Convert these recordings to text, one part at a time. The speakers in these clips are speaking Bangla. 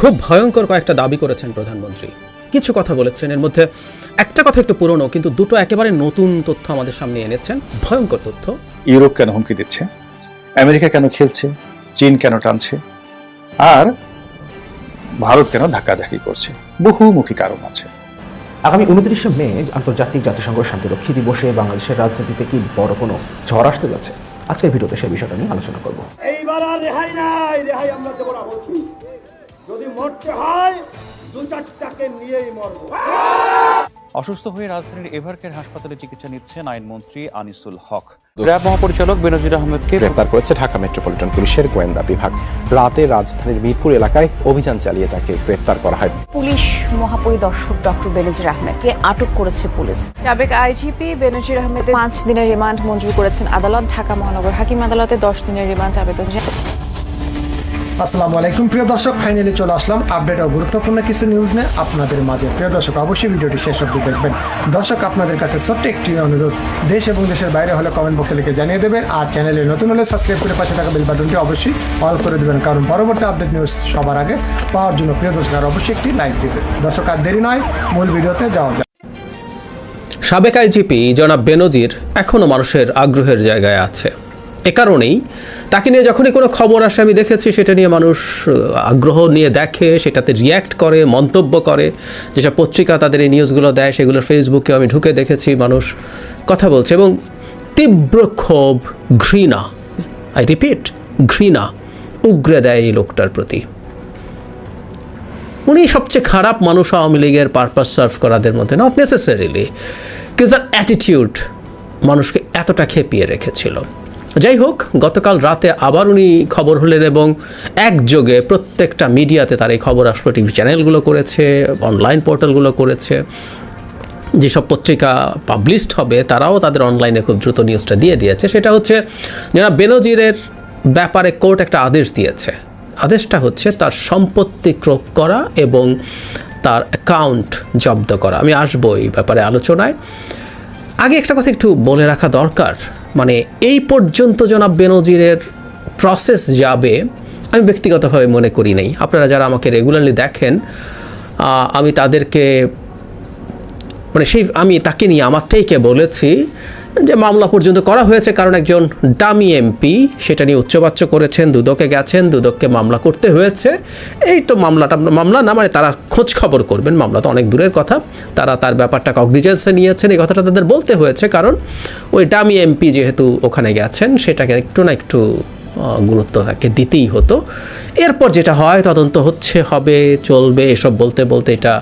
খুব ভয়ঙ্কর কয়েকটা দাবি করেছেন প্রধানমন্ত্রী। কিছু কথা বলেছেন এর মধ্যে একটা কথা একটু পুরনো কিন্তু দুটো একেবারে নতুন তথ্য আমাদের সামনে এনেছেন। ভয়ঙ্কর তথ্য। ইউরোপ কেন হুমকি দিচ্ছে? আমেরিকা কেন খেলছে? চীন কেন টানছে? আর ভারত কেন ধাক্কাধাক্কি করছে? বহুমুখী কারণ আছে। আগামী উনত্রিশে মে আন্তর্জাতিক জাতিসংঘ শান্তিরক্ষী দিবসে বাংলাদেশের রাজনীতিতে কি বড় কোনো ঝড় আসতে যাচ্ছে? আজকের ভিডিওতে সেই বিষয়টা নিয়ে আলোচনা করব। এইবার আর রেহাই নাই রেহাই আমরা দেবো না বলছি। যদি মরতে হয় দু চারটাকে নিয়েই মরবো। অসুস্থ হয়ে রাজধানীর এভারকের হাসপাতালে চিকিৎসা নিচ্ছেন আইনমন্ত্রী আনিসুল হক। র্যাব মহাপরিচালক বেনজির আহমেদকে গ্রেপ্তার করেছে ঢাকা মেট্রোপলিটন পুলিশের গোয়েন্দা বিভাগ। রাতে রাজধানীর মিরপুর এলাকায় অভিযান চালিয়ে তাকে গ্রেপ্তার করা হয়। পুলিশ মহাপরিদর্শক ডক্টর বেনজির আহমেদকে আটক করেছে পুলিশ। সাবেক আইজিপি বেনজির আহমেদের পাঁচ দিনের রিমান্ড মঞ্জুর করেছেন আদালত। ঢাকা মহানগর হাকিম আদালতে দশ দিনের রিমান্ড আবেদন আসসালামু আলাইকুম, প্রিয় দর্শক। ফাইনালি চলে আসলাম আপডেট ও গুরুত্বপূর্ণ কিছু নিউজ নিয়ে আপনাদের মাঝে। প্রিয় দর্শক, অবশ্যই ভিডিওটি শেষ অবধি দেখবেন। দর্শক, আপনাদের কাছে ছোট্ট একটি অনুরোধ, দেশ এবং দেশের বাইরে হলে কমেন্ট বক্সে লিখে জানিয়ে দেবেন, আর চ্যানেলে নতুন হলে সাবস্ক্রাইব করে পাশে থাকা বেল বাটনটি অবশ্যই অল করে দেবেন, কারণ পরবর্তী আপডেট নিউজ সবার আগে পাওয়ার জন্য প্রিয় দর্শক, আর অবশ্যই একটি লাইক দেবেন। দর্শক, আর দেরি নয়, মূল ভিডিওতে যাওয়া যাক। সাবেক আইজিপি জনাব বেনজির এখনও মানুষের আগ্রহের জায়গায় আছে। এ কারণেই তাকে নিয়ে যখনই কোনো খবর আসে, আমি দেখেছি সেটা নিয়ে মানুষ আগ্রহ নিয়ে দেখে, সেটাতে রিয়্যাক্ট করে, মন্তব্য করে। যেসব পত্রিকা তাদের এই নিউজগুলো দেয় সেগুলো ফেসবুকে আমি ঢুকে দেখেছি, মানুষ কথা বলছে এবং তীব্র ক্ষোভ, ঘৃণা আই রিপিট ঘৃণা উগ্রে দেয় এই লোকটার প্রতি। উনি সবচেয়ে খারাপ মানুষ আওয়ামী লীগের পারপাস সার্ভ করাদের মধ্যে নট নেসেসারিলি কিন্তু তার অ্যাটিটিউড মানুষকে এতটা খেপিয়ে রেখেছিল। যাই হোক গতকাল রাতে আবার উনি খবর হলেন এবং একযোগে প্রত্যেকটা মিডিয়াতে তার এই খবর আসলো, টিভি চ্যানেলগুলো করেছে, অনলাইন পোর্টালগুলো করেছে। যেসব পত্রিকা পাবলিশড হবে, তারাও তাদের অনলাইনে খুব দ্রুত নিউজটা দিয়ে দিয়েছে। সেটা হচ্ছে যারা বেনজিরের ব্যাপারে কোর্ট একটা আদেশ দিয়েছে। আদেশটা হচ্ছে তার সম্পত্তি ক্রোক করা এবং তার অ্যাকাউন্ট জব্দ করা। আমি আসব এই ব্যাপারে আলোচনায়। আগে একটা কথা একটু বলে রাখা দরকার। মানে এই পর্যন্ত জনাব বেনজিরের প্রসেস যাবে, আমি ব্যক্তিগতভাবে মনে করি নাই। আপনারা যারা আমাকে রেগুলারলি দেখেন আমি তাদেরকে মানে সেই, আমি তাকে নিয়ে আমার থেকে বলেছি যে মামলা পর্যন্ত করা হয়েছে, কারণ একজন ডামি এমপি, সেটা নিয়ে উচ্চবাচ্য করেছেন, দুদকে গেছেন, দুদককে মামলা করতে হয়েছে। এই তো মামলাটা, মামলা না মানে তারা খোঁজ খবর করবেন, মামলা তো অনেক দূরের কথা। তারা তার ব্যাপারটা কগনিজেন্সে নিয়েছেন, এই কথাটা তাদের বলতে হয়েছে, কারণ ওই ডামি এমপি যেহেতু ওখানে গেছেন, সেটাকে একটু না একটু গুরুত্ব তাকে দিতেই হতো। এরপর যেটা হয়, তদন্ত হচ্ছে, হবে, চলবে, এসব বলতে বলতে এটা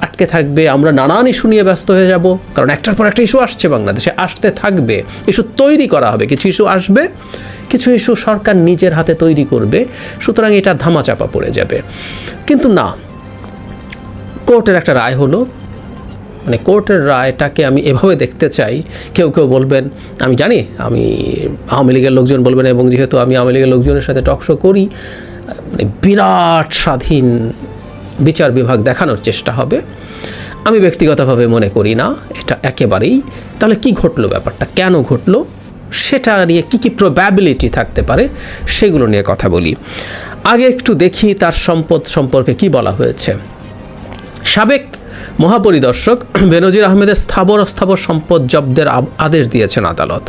আটকে থাকবে, আমরা নানান ইস্যু নিয়ে ব্যস্ত হয়ে যাব। কারণ একটার পর একটা ইস্যু আসছে বাংলাদেশে, আসতে থাকবে। ইস্যু তৈরি করা হবে, কিছু ইস্যু আসবে, কিছু ইস্যু সরকার নিজের হাতে তৈরি করবে, সুতরাং এটা ধামাচাপা পড়ে যাবে। কিন্তু না, কোর্টের একটা রায় হলো। মানে কোর্টের রায়টাকে আমি এভাবে দেখতে চাই, কেউ কেউ বলবেন, আমি জানি, আমি আওয়ামী লীগের লোকজন বলবেন, এবং যেহেতু আমি আওয়ামী লীগের লোকজনের সাথে টকশো করি মানে বিরাট স্বাধীন বিচার বিভাগ দেখানোর চেষ্টা হবে। আমি ব্যক্তিগতভাবে মনে করি না, এটা একেবারেই। তাহলে কি ঘটলো ব্যাপারটা? কেন ঘটলো? সেটা নিয়ে কী কী প্রবাবিলিটি থাকতে পারে, সেগুলো নিয়ে কথা বলি। আগে একটু দেখি তার সম্পদ সম্পর্কে কি বলা হয়েছে। সাবেক মহাপরিদর্শক বেনজির আহমেদের স্থাবর অস্থাবর সম্পদ জব্দের আদেশ দিয়েছেন আদালত।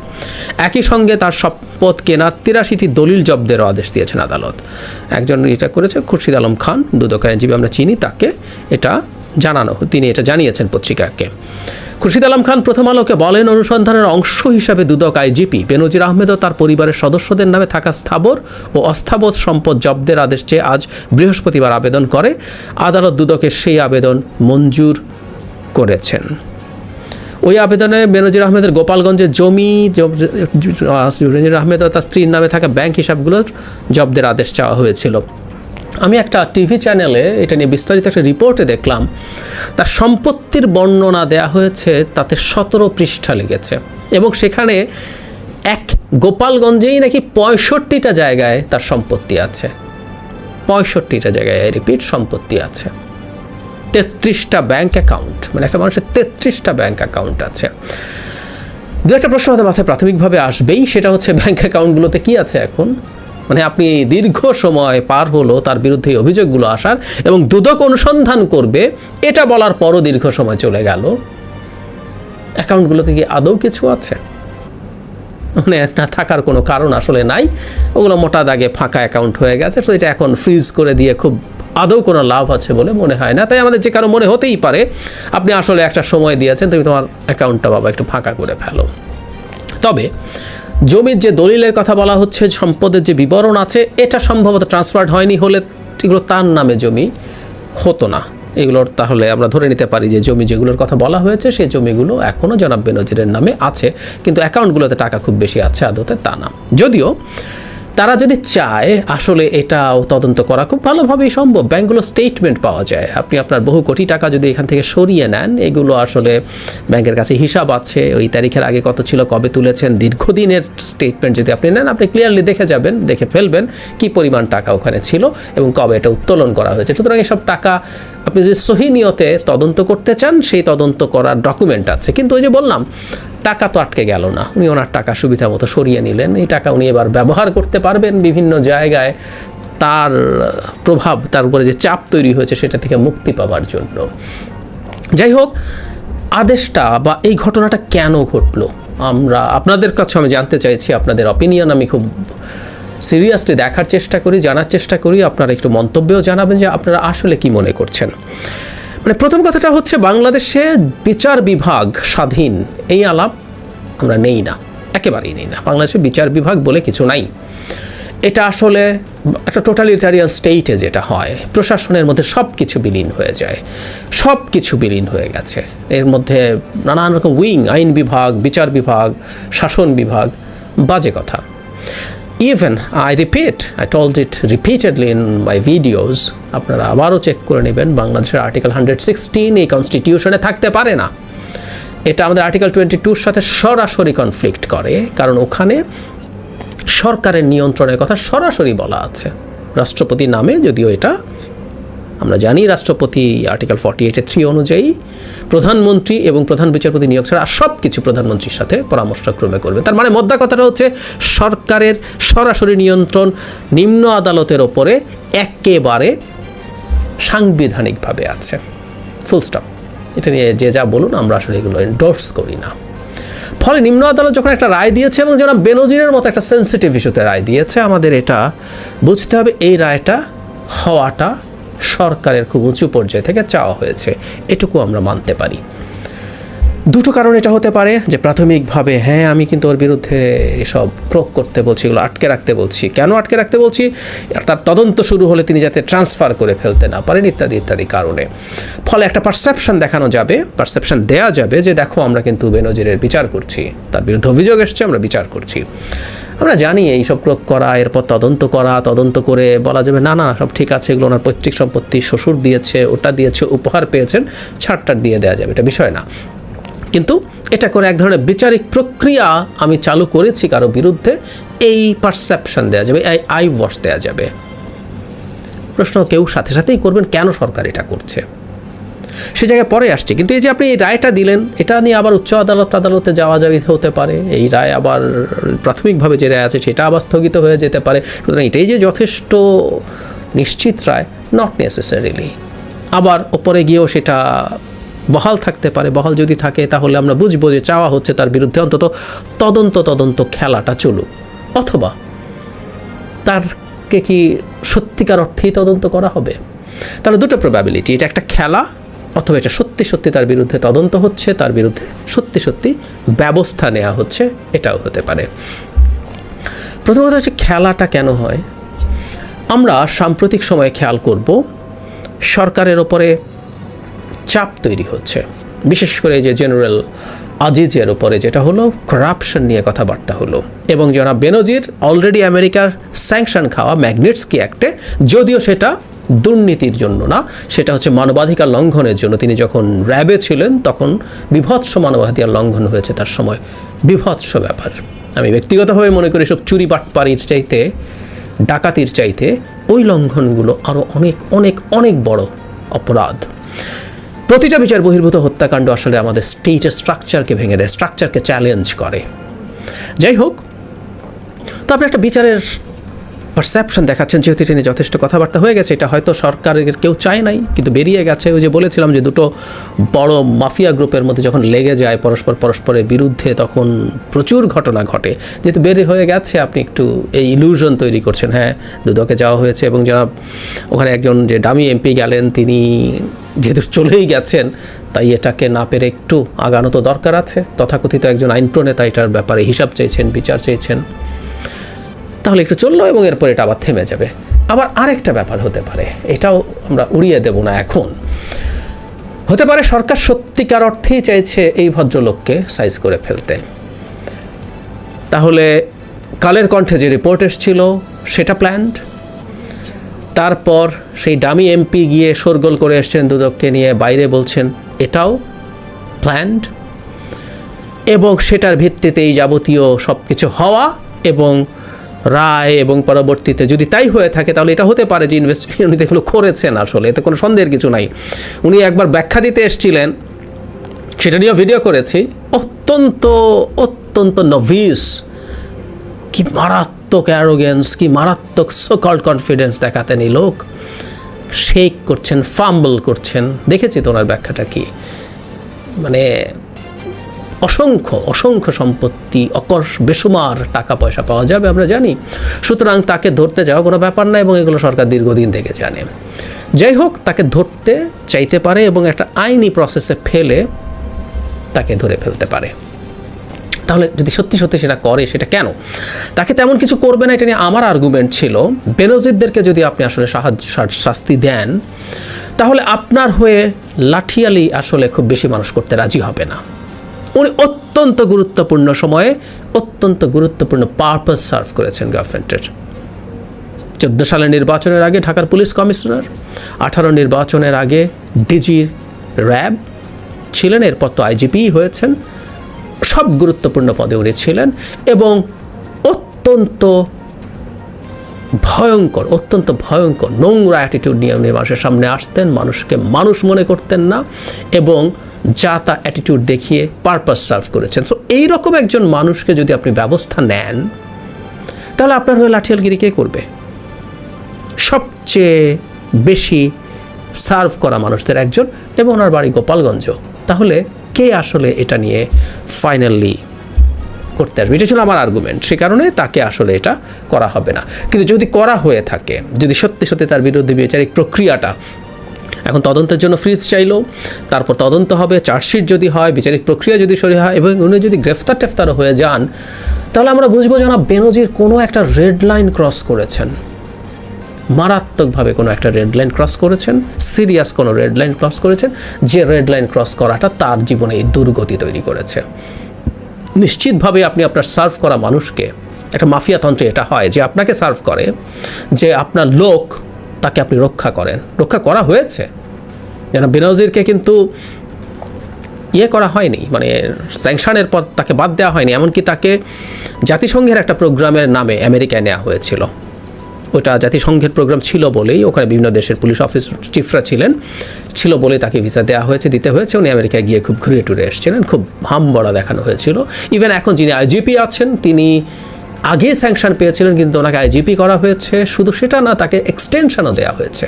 একই সঙ্গে তার সম্পদ কেনার তিরাশিটি দলিল জব্দেরও আদেশ দিয়েছেন আদালত। একজন এটা করেছে খুরশিদ আলম খান, দুদক আইনজীবী, আমরা চিনি তাকে। এটা জানানো তিনি এটা জানিয়েছেন পত্রিকাকে খুরশিদ আলম খান প্রথম আলোকে বলেন অনুসন্ধানের অংশ হিসাবে দুদক আইজিপি বেনজির আহমেদ ও তার পরিবারের সদস্যদের নামে থাকা স্থাবর ও অস্থাবর সম্পদ জব্দের আদেশ চেয়ে আজ বৃহস্পতিবার আবেদন করে আদালত দুদকের সেই আবেদন মঞ্জুর করেছেন ওই আবেদনে বেনজির আহমেদের গোপালগঞ্জের জমি বেনজির আহমেদ ও তার স্ত্রীর নামে থাকা ব্যাংক হিসাবগুলোর জব্দের আদেশ চাওয়া হয়েছিল আমি একটা টিভি চ্যানেলে এটা নিয়ে বিস্তারিত একটা রিপোর্টে দেখলাম, তার সম্পত্তির বর্ণনা দেয়া হয়েছে, তাতে সতেরো পৃষ্ঠা লেগেছে। এবং সেখানে এক গোপালগঞ্জেই নাকি পঁয়ষট্টিটা জায়গায় তার সম্পত্তি আছে। পঁয়ষট্টিটা জায়গায় রিপিট, সম্পত্তি আছে। তেত্রিশটা ব্যাংক অ্যাকাউন্ট মানে একটা মানুষের তেত্রিশটা ব্যাংক অ্যাকাউন্ট আছে। দু একটা প্রশ্ন আমাদের মাথায় প্রাথমিকভাবে আসবেই, সেটা হচ্ছে ব্যাংক অ্যাকাউন্টগুলোতে কী আছে এখন? মানে আপনি দীর্ঘ সময় পার হলো তার বিরুদ্ধে অভিযোগগুলো আসার এবং দুদক অনুসন্ধান করবে, এটা বলার পরও দীর্ঘ সময় চলে গেল। অ্যাকাউন্টগুলোতে কি আদৌ কিছু আছে? মানে না থাকার কোনো কারণ আসলে নাই। ওগুলো মোটা দাগে ফাঁকা অ্যাকাউন্ট হয়ে গেছে, তো এটা এখন ফ্রিজ করে দিয়ে খুব আদৌ কোনো লাভ আছে বলে মনে হয় না। তাই আমাদের যে কারও মনে হতেই পারে, আপনি আসলে একটা সময় দিয়েছেন, তুমি তোমার অ্যাকাউন্টটা বাবা একটু ফাঁকা করে ফেলো। তবে জমির যে দলিলের কথা বলা হচ্ছে, সম্পদের যে বিবরণ আছে, এটা সম্ভবত ট্রান্সফার্ড হয়নি হলে এগুলো তার নামে জমি হতো না। এগুলোর তাহলে আমরা ধরে নিতে পারি যে জমি যেগুলোর কথা বলা হয়েছে, সেই জমিগুলো এখনও জনাব বেনজিরের নামে আছে, কিন্তু অ্যাকাউন্টগুলোতে টাকা খুব বেশি আছে আদতে তা না। যদিও তারা যদি চায়, আসলে এটাও তদন্ত করা খুব ভালোভাবেই সম্ভব। ব্যাঙ্কগুলো স্টেটমেন্ট পাওয়া যায়। আপনি আপনার বহু কোটি টাকা যদি এখান থেকে সরিয়ে নেন, এগুলো আসলে ব্যাংকের কাছে হিসাব আছে। ওই তারিখের আগে কত ছিল, কবে তুলেছেন, দীর্ঘদিনের স্টেটমেন্ট যদি আপনি নেন, আপনি ক্লিয়ারলি দেখে যাবেন, দেখে ফেলবেন কি পরিমাণ টাকা ওখানে ছিল এবং কবে এটা উত্তোলন করা হয়েছে। সুতরাং এসব টাকা আপনি যদি সহি নিয়তে তদন্ত করতে চান, সেই তদন্ত করার ডকুমেন্ট আছে। কিন্তু ওই যে বললাম টাকা তো আটকে গেল না। উনি ওনার টাকা সুবিধা মতো সরিয়ে নিলেন। এই টাকা উনি এবার ব্যবহার করতে পারবেন বিভিন্ন জায়গায়। তার প্রভাব, তার উপরে যে চাপ তৈরি হয়েছে, সেটা থেকে মুক্তি পাওয়ার জন্য। যাই হোক, আদেশটা বা এই ঘটনাটা কেন ঘটলো? আমরা, আপনাদের কাছে আমি জানতে চাইছি, আপনাদের অপিনিয়ন আমি খুব সিরিয়াসলি দেখার চেষ্টা করি, জানার চেষ্টা করি। আপনারা একটু মন্তব্যও জানাবেন যে আপনারা আসলে কি মনে করছেন। মানে প্রথম কথাটা হচ্ছে বাংলাদেশে বিচার বিভাগ স্বাধীন। এই আলাপ আমরা নেই না, একেবারেই নেই না। বাংলাদেশে বিচার বিভাগ বলে কিছু নাই। এটা আসলে একটা টোটালিটারিয়ান স্টেটে যেটা হয়, প্রশাসনের মধ্যে সব কিছু বিলীন হয়ে যায় সব কিছু বিলীন হয়ে গেছে। এর মধ্যে নানান রকম উইং আইন বিভাগ, বিচার বিভাগ, শাসন বিভাগ, বাজে কথা। Even I repeat I told it repeatedly in my videos আপনারা আবারও চেক করে নেবেন, বাংলাদেশের আর্টিকেল হান্ড্রেড সিক্সটিন এই কনস্টিটিউশনে থাকতে পারে না। এটা আমাদের আর্টিকেল টোয়েন্টি টুর সাথে সরাসরি কনফ্লিক্ট করে, কারণ ওখানে সরকারের নিয়ন্ত্রণের কথা সরাসরি বলা আছে। রাষ্ট্রপতি নামে যদিও এটা আমরা জানি রাষ্ট্রপতি আর্টিকেল ফর্টি এইটের থ্রি অনুযায়ী প্রধানমন্ত্রী এবং প্রধান বিচারপতি নিয়োগ ছাড়া সব কিছু প্রধানমন্ত্রীর সাথে পরামর্শক্রমে করবে। তার মানে মোদ্দা কথাটা হচ্ছে সরকারের সরাসরি নিয়ন্ত্রণ, নিম্ন আদালতের ওপরে একেবারে সাংবিধানিকভাবে আছে। ফুল স্টপ এটা নিয়ে যে যা বলুন, আমরা আসলে এগুলো এন্ডোর্স করি না। ফলে নিম্ন আদালত যখন একটা রায় দিয়েছে এবং যারা বেনজিরের মতো একটা সেন্সিটিভ ইস্যুতে রায় দিয়েছে, আমাদের এটা বুঝতে হবে, এই রায়টা হওয়াটা সরকারের খুব উঁচু পর্যায়ে থেকে চাওয়া হয়েছে। এটুকু আমরা মানতে পারি। দুটো কারণ এটা হতে পারে যে প্রাথমিকভাবে হ্যাঁ আমি কিন্তু ওর বিরুদ্ধে এসব ক্রোক করতে বলছি, এগুলো আটকে রাখতে বলছি। কেন আটকে রাখতে বলছি? তার তদন্ত শুরু হলে তিনি যাতে ট্রান্সফার করে ফেলতে না পারেন, ইত্যাদি ইত্যাদি কারণে। ফলে একটা পারসেপশন দেখানো যাবে, পারসেপশন দেয়া যাবে যে, দেখো, আমরা কিন্তু বেনজিরের বিচার করছি, তার বিরুদ্ধে অভিযোগ এসছে, আমরা বিচার করছি। আমরা জানি এইসব ক্রোক করা, এরপর তদন্ত করা, তদন্ত করে বলা যাবে, না না, সব ঠিক আছে, এগুলো ওনার পৈতৃক সম্পত্তি, শ্বশুর দিয়েছে, ওটা দিয়েছে, উপহার পেয়েছেন, ছাড়টার দিয়ে দেওয়া যাবে, এটা বিষয় না। কিন্তু এটা করে এক ধরনের বিচারিক প্রক্রিয়া আমি চালু করেছি কারও বিরুদ্ধে, এই পারসেপশন দেওয়া যাবে, এই আই ওয়াশ দেওয়া যাবে। প্রশ্ন কেউ সাথে সাথেই করবেন, কেন সরকার এটা করছে? সে জায়গায় পরে আসছে, কিন্তু এই যে আপনি এই রায়টা দিলেন, এটা নিয়ে আবার উচ্চ আদালত আদালতে যাওয়া যাওয়া হতে পারে, এই রায় আবার প্রাথমিকভাবে যে রায় আছে সেটা আবার স্থগিত হয়ে যেতে পারে, সুতরাং এটাই যে যথেষ্ট নিশ্চিত রায় নট নেসেসারিলি আবার ওপরে গিয়েও সেটা বহাল থাকতে পারে, বহাল যদি থাকে তাহলে আমরা বুঝব যে চাওয়া হচ্ছে তার বিরুদ্ধে অন্তত তদন্ত তদন্ত খেলাটা চলুক। অথবা তারকে কি সত্যিকার অর্থেই তদন্ত করা হবে? তাহলে দুটো প্রবাবিলিটি এটা একটা খেলা অথবা এটা সত্যি সত্যি তার বিরুদ্ধে তদন্ত হচ্ছে, তার বিরুদ্ধে সত্যি সত্যি ব্যবস্থা নেওয়া হচ্ছে, এটাও হতে পারে। প্রথমত হচ্ছে খেলাটা কেন হয়? আমরা সাম্প্রতিক সময়ে খেয়াল করব, সরকারের ওপরে চাপ তৈরি হচ্ছে। বিশেষ করে যে জেনারেল আজিজের ওপরে যেটা হলো করাপশন নিয়ে কথাবার্তা হলো। এবং যারা বেনজির অলরেডি আমেরিকার স্যাংশন খাওয়া ম্যাগনেটসকি অ্যাক্টে যদিও সেটা দুর্নীতির জন্য না, সেটা হচ্ছে মানবাধিকার লঙ্ঘনের জন্য। তিনি যখন র্যাবে ছিলেন, তখন বিভৎস মানবাধিকার লঙ্ঘন হয়েছে তার সময়। বিভৎস ব্যাপার। আমি ব্যক্তিগতভাবে মনে করি সব চুরি বাটপাড়ির চাইতে, ডাকাতির চাইতে ওই লঙ্ঘনগুলো আরও অনেক অনেক অনেক বড় অপরাধ। প্রতিটা বিচার বহির্ভূত হত্যাকাণ্ড আসলে আমাদের স্টেটের স্ট্রাকচারকে ভেঙে দেয়, স্ট্রাকচারকে চ্যালেঞ্জ করে। যাই হোক, তো আপনি একটা বিচারের পারসেপশন দেখাচ্ছেন, যেহেতু এটা নিয়ে যথেষ্ট কথাবার্তা হয়ে গেছে, এটা হয়তো সরকারের কেউ চায় নাই, কিন্তু বেরিয়ে গেছে। ওই যে বলেছিলাম যে দুটো বড় মাফিয়া গ্রুপের মধ্যে যখন লেগে যায় পরস্পর পরস্পরের বিরুদ্ধে, তখন প্রচুর ঘটনা ঘটে। যেহেতু বেরিয়ে হয়ে গেছে, আপনি একটু এই ইলিউশন তৈরি করছেন। হ্যাঁ দুদকে যাওয়া হয়েছে এবং যারা ওখানে একজন যে ডামি এমপি গেলেন, তিনি যেহেতু চলেই গেছেন, তাই এটাকে না পেরে একটু আগানো তো দরকার আছে। তথাকথিত একজন আইন প্রণেতা এটার ব্যাপারে হিসাব চেয়েছেন বিচার চেয়েছেন তাহলে একটু চলল এবং এরপর এটা আবার থেমে যাবে। আবার আরেকটা ব্যাপার হতে পারে। এটাও আমরা উড়িয়ে দেব না এখন। হতে পারে সরকার সত্যিকার অর্থেই চাইছে এই ভদ্রলোককে সাইজ করে ফেলতে। তাহলে কালের কণ্ঠে যে রিপোর্ট এসেছিল, সেটা প্ল্যান্ড তারপর সেই ডামি এমপি গিয়ে শোরগোল করে এসছেন দুদককে নিয়ে, বাইরে বলছেন, এটাও প্ল্যান্ড এবং সেটার ভিত্তিতে এই যাবতীয় সব কিছু হওয়া এবং রায় এবং পরবর্তীতে যদি তাই হয়ে থাকে, তাহলে এটা হতে পারে যে ইনভেস্টিগেশন উনি এগুলো করেছেন আসলে, এতে কোনো সন্দেহের কিছু নাই। উনি একবার ব্যাখ্যা দিতে এসেছিলেন, সেটা নিয়েও ভিডিও করেছি। অত্যন্ত অত্যন্ত নভিস কি মারাত্মক অ্যারোগেন্স কি মারাত্মক সোকল কনফিডেন্স দেখাতেন এই লোক। শেক করছেন ফাম্বল করছেন। দেখেছি তো ওনার ব্যাখ্যাটা কি? মানে অসংখ্য অসংখ্য সম্পত্তি অকর্ষ বেসুমার টাকা পয়সা পাওয়া যাবে, আমরা জানি। সুতরাং তাকে ধরতে যাওয়া কোনো ব্যাপার না এবং এগুলো সরকার দীর্ঘদিন থেকে জানে। যাই হোক, তাকে ধরতে চাইতে পারে এবং একটা আইনি প্রসেসে ফেলে তাকে ধরে ফেলতে পারে। তাহলে যদি সত্যি সত্যি সেটা করে, সেটা কেন? তাকে তেমন কিছু করবে না, এটা নিয়ে আমার আর্গুমেন্ট ছিল। বেনজিরদেরকে যদি আপনি আসলে সাহায্য শাস্তি দেন, তাহলে আপনার হয়ে লাঠিয়ালি আসলে খুব বেশি মানুষ করতে রাজি হবে না। উনি অত্যন্ত গুরুত্বপূর্ণ সময়ে অত্যন্ত গুরুত্বপূর্ণ পারপাস সার্ভ করেছেন গভর্নমেন্টের চোদ্দ সালের নির্বাচনের আগে ঢাকার পুলিশ কমিশনার, আঠারো নির্বাচনের আগে ডিজির র্যাব ছিলেন, এরপর তো আইজিপি হয়েছেন। সব গুরুত্বপূর্ণ পদে উনি ছিলেন এবং অত্যন্ত ভয়ঙ্কর, অত্যন্ত ভয়ঙ্কর, নোংরা অ্যাটিটিউড নিয়ে উনি মানুষের সামনে আসতেন, মানুষকে মানুষ মনে করতেন না এবং যা তা অ্যাটিটিউড দেখিয়ে পারপাস সার্ভ করেছেন। সো এইরকম একজন মানুষকে যদি আপনি ব্যবস্থা নেন, তাহলে আপনার হয়ে লাঠিয়ালগিরি কে করবে? সবচেয়ে বেশি সার্ভ করা মানুষদের একজন এবং ওনার বাড়ি গোপালগঞ্জ তাহলে কে আসলে এটা নিয়ে ফাইনালি করতে আসবে। এটা ছিল আমার আর্গুমেন্ট সে কারণে তাকে আসলে এটা করা হবে না। কিন্তু যদি করা হয়ে থাকে, যদি সত্যি সত্যি তার বিরুদ্ধে বিচারিক প্রক্রিয়াটা এখন তদন্তের জন্য ফ্রিজ চাইলো, তারপর তদন্ত হবে, চার্জশিট যদি হয়, বিচারিক প্রক্রিয়া যদি সরি হয়, এবং উনি যদি গ্রেফতার টেফতারও হয়ে যান, তাহলে আমরা বুঝব যে বেনজির কোনো একটা রেড লাইন ক্রস করেছেন। মারাত্মকভাবে কোনো একটা রেড লাইন ক্রস করেছেন সিরিয়াস কোনো রেড লাইন ক্রস করেছেন, যে রেড লাইন ক্রস করাটা তার জীবনে এই দুর্গতি তৈরি করেছে। নিশ্চিতভাবে আপনি আপনার সার্ভ করা মানুষকে, একটা মাফিয়া তন্ত্রে এটা হয় যে আপনাকে সার্ভ করে, যে আপনার লোক তাকে আপনি রক্ষা করেন। রক্ষা করা হয়েছে। যেন বেনজিরকে কিন্তু ইয়ে করা হয়নি মানে স্যাংশনের পর তাকে বাদ দেওয়া হয়নি, এমনকি তাকে জাতিসংঘের একটা প্রোগ্রামের নামে আমেরিকায় নেওয়া হয়েছিল। ওটা জাতিসংঘের প্রোগ্রাম ছিল বলেই ওখানে বিভিন্ন দেশের পুলিশ অফিস চিফরা ছিলেন। ছিল বলে তাকে ভিসা দেওয়া হয়েছে, দিতে হয়েছে। উনি আমেরিকায় গিয়ে খুব ঘুরে টুরে এসেছিলেন, খুব হামবড়া দেখানো হয়েছিল। ইভেন এখন যিনি আইজিপি আছেন, তিনি আগেই স্যাংশন পেয়েছিলেন, কিন্তু ওনাকে আইজিপি করা হয়েছে। শুধু সেটা না, তাকে এক্সটেনশনও দেওয়া হয়েছে।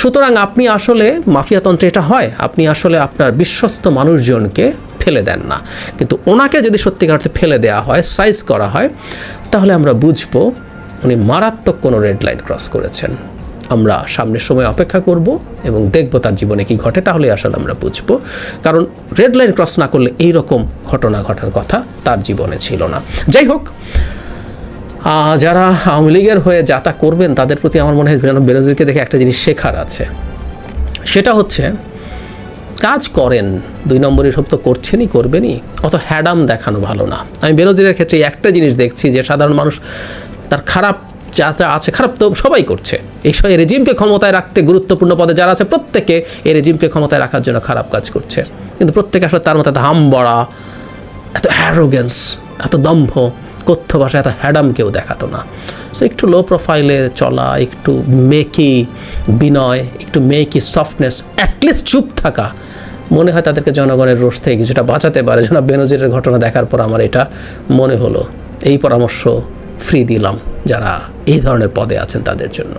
সুতরাং আপনি আসলে মাফিয়াতন্ত্রে এটা হয়, আপনি আসলে আপনার বিশ্বস্ত মানুষজনকে ফেলে দেন না। কিন্তু ওনাকে যদি সত্যিকার অর্থে ফেলে দেওয়া হয় সাইজ করা হয়, তাহলে আমরা বুঝব উনি মারাত্মক কোনো রেড লাইন ক্রস করেছেন। আমরা সামনের সময় অপেক্ষা করব এবং দেখব তার জীবনে কি ঘটে তাহলে আসলে আমরা বুঝব। কারণ রেড লাইন ক্রস না করলে এই রকম ঘটনা ঘটার কথা তার জীবনে ছিল না। যাই হোক যারা আওয়ামী লীগের হয়ে যাতা করবেন, তাদের প্রতি আমার মনে হয় যেন বেনজিরকে দেখে একটা জিনিস শেখার আছে। সেটা হচ্ছে, কাজ করেন, দুই নম্বরই সব তো করছেনই, করবেনই। অত হ্যাডাম দেখানো ভালো না। আমি বেনজিরের ক্ষেত্রে একটা জিনিস দেখছি যে সাধারণ মানুষ তার খারাপ যা যা আছে, খারাপ তো সবাই করছে। এই সব রেজিমকে ক্ষমতায় রাখতে গুরুত্বপূর্ণ পদে যারা আছে, প্রত্যেকে এই রেজিমকে ক্ষমতায় রাখার জন্য খারাপ কাজ করছে। কিন্তু প্রত্যেকে আসলে তার মতো এত হামবড়া, এত অ্যারোগেন্স এত দম্ভ, কথ্য ভাষা এত হ্যাডাম কেউ দেখাতো না। সো একটু লো প্রোফাইলে চলা, একটু মেকি বিনয়, একটু মেকি সফটনেস অ্যাটলিস্ট চুপ থাকা, মনে হয় তাদেরকে জনগণের রোষ থেকে কিছুটা বাঁচাতে পারে। যেন বেনজিরের ঘটনা দেখার পর আমার এটা মনে হলো। এই পরামর্শ ফ্রি দিলাম যারা এই ধরনের পদে আছেন তাদের জন্য।